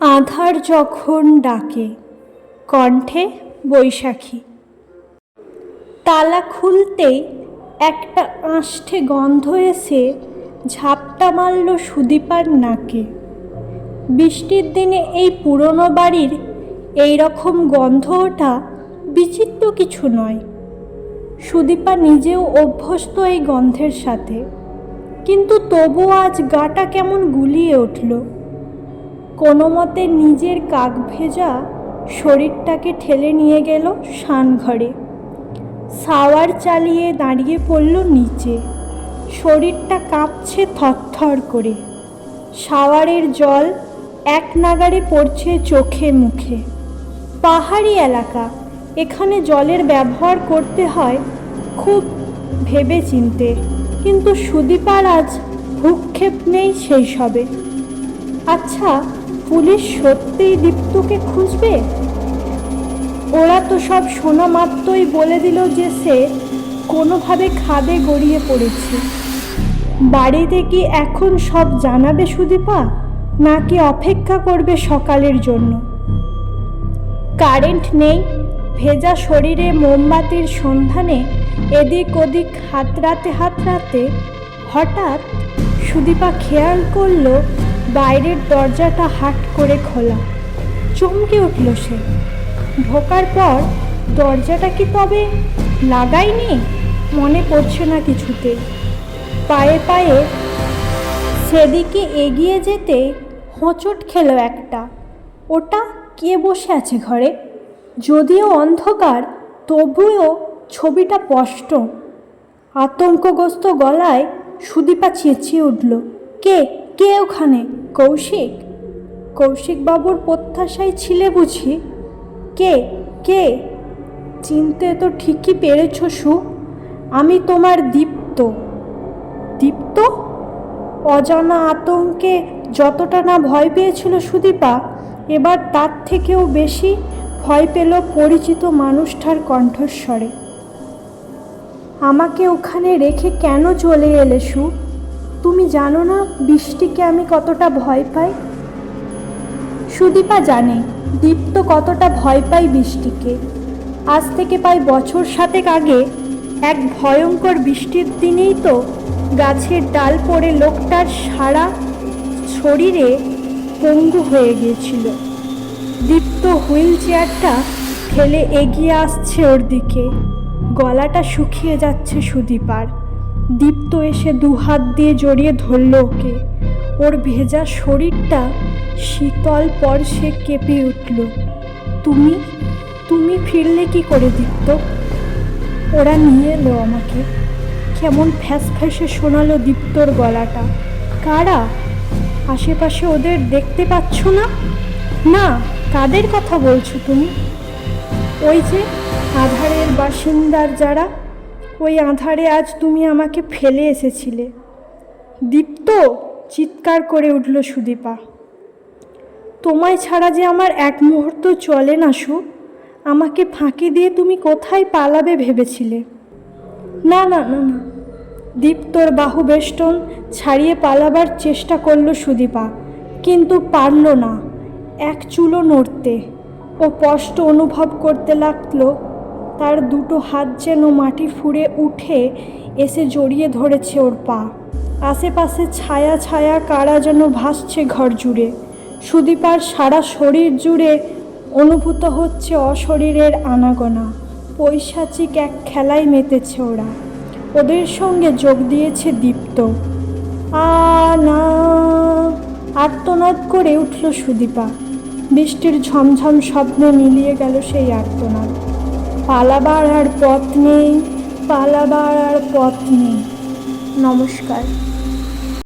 আধার যখন ডাকে, কণ্ঠে বৈশাখী। তালা খুলতেই একটা আষ্ঠে গন্ধ এসে ঝাপটা মারল সুদীপার নাকে। বৃষ্টির দিনে এই পুরনো বাড়ির এই রকম গন্ধ ওঠা বিচিত্র কিছু নয়। সুদীপা নিজেও অভ্যস্ত এই গন্ধের সাথে। কিন্তু তবু আজ গাটা কেমন গুলিয়ে উঠল। কোনো মতে নিজের কাক ভেজা শরীরটাকে ঠেলে নিয়ে গেল ঘরে সাওয়ার চালিয়ে দাঁড়িয়ে পড়ল নিচে। শরীরটা কাঁপছে থরথর করে। শাওয়ারের জল এক নাগারে পড়ছে চোখে মুখে। পাহাড়ি এলাকা, এখানে জলের ব্যবহার করতে হয় খুব ভেবে চিনতে কিন্তু সুদীপার আজ ভূক্ষেপ নেই সেই সবে আচ্ছা পুলিশ সত্যিই দীপ্তকে খুঁজবে? ওরা তো সব শোনা মাত্রই বলে দিল যে সে কোনোভাবে খাদে গড়িয়ে পড়েছে। বাড়িতে কি এখন সব জানাবে সুদীপা, নাকি অপেক্ষা করবে সকালের জন্য? কারেন্ট নেই, ভেজা শরীরে মোমবাতির সন্ধানে এদিক ওদিক হাতড়াতে হাতড়াতে হঠাৎ সুদীপা খেয়াল করল বাইরের দরজাটা হাট করে খোলা। চমকে উঠল সে। ঢোকার পর দরজাটা কি তবে লাগাইনি মনে পড়ছে না কিছুতে। পায়ে পায়ে সেদিকে এগিয়ে যেতে হোঁচট খেলো একটা। ওটা কে বসে আছে ঘরে? যদিও অন্ধকার, তবুও ছবিটা স্পষ্ট। আতঙ্কগ্রস্ত গলায় সুদীপা চেঁচিয়ে উঠল, কে? কে ওখানে? কৌশিক? কৌশিকবাবুর প্রত্যাশায় ছিলে বুঝি। কে? কে? চিনতে তো ঠিকই পেরেছ সু। আমি তোমার দীপ্ত। দীপ্ত? অজানা আতঙ্কে যতটা না ভয় পেয়েছিল সুদীপা, এবার তার থেকেও বেশি ভয় পেল পরিচিত মানুষটার কণ্ঠস্বরে। আমাকে ওখানে রেখে কেন চলে এলে সু? তুমি জানো না বৃষ্টিকে আমি কতটা ভয় পাই? সুদীপা জানে, দীপ্ত কতটা ভয় পাই বৃষ্টিকে। আজ থেকে প্রায় বছর সাতেক আগে এক ভয়ঙ্কর বৃষ্টির দিনেই তো গাছের ডাল পড়ে লোকটার সারা শরীরে পঙ্গু হয়ে গিয়েছিল। দীপ্ত হুইল চেয়ারটা ঠেলে এগিয়ে আসছে ওর দিকে। গলাটা শুকিয়ে যাচ্ছে সুদীপার। দীপ্ত এসে দু হাত দিয়ে জড়িয়ে ধরল ওকে। ওর ভেজা শরীরটা শীতল পর সে কেঁপে উঠল। তুমি তুমি ফিরলে কি করে দীপ্ত? ওরা নিয়ে এলো আমাকে। কেমন ফ্যাস ফ্যাসে শোনালো দীপ্তর গলাটা। কারা? আশেপাশে ওদের দেখতে পাচ্ছ না? না, কাদের কথা বলছো তুমি? ওই যে আধারের বাসিন্দার যারা ওই আঁধারে আজ তুমি আমাকে ফেলে এসেছিলে। দীপ্ত চিৎকার করে উঠল সুদীপা। তোমায় ছাড়া যে আমার এক মুহূর্ত চলে না সু, আমাকে ফাঁকি দিয়ে তুমি কোথায় পালাবে ভেবেছিলে? না না না না। দীপ্তর বাহু বেষ্টন ছাড়িয়ে পালাবার চেষ্টা করল সুদীপা, কিন্তু পারল না। এক চুলো নড়তে। ও কষ্ট অনুভব করতে লাগল তার দুটো হাত যেন মাটি ফুঁড়ে উঠে এসে জড়িয়ে ধরেছে ওর পা। আশেপাশে ছায়া ছায়া কারা যেন ভাসছে ঘর জুড়ে। সুদীপার সারা শরীর জুড়ে অনুভূত হচ্ছে অশরীরের আনাগোনা। পৈশাচিক এক খেলায় মেতেছে ওরা। ওদের সঙ্গে যোগ দিয়েছে দীপ্ত। আ, না, আর্তনাদ করে উঠল সুদীপা। বৃষ্টির ঝমঝম স্বপ্নে মিলিয়ে গেল সেই আর্তনাদ। পালাবার আর পথ নেই পালাবার আর পথ নেই। নমস্কার।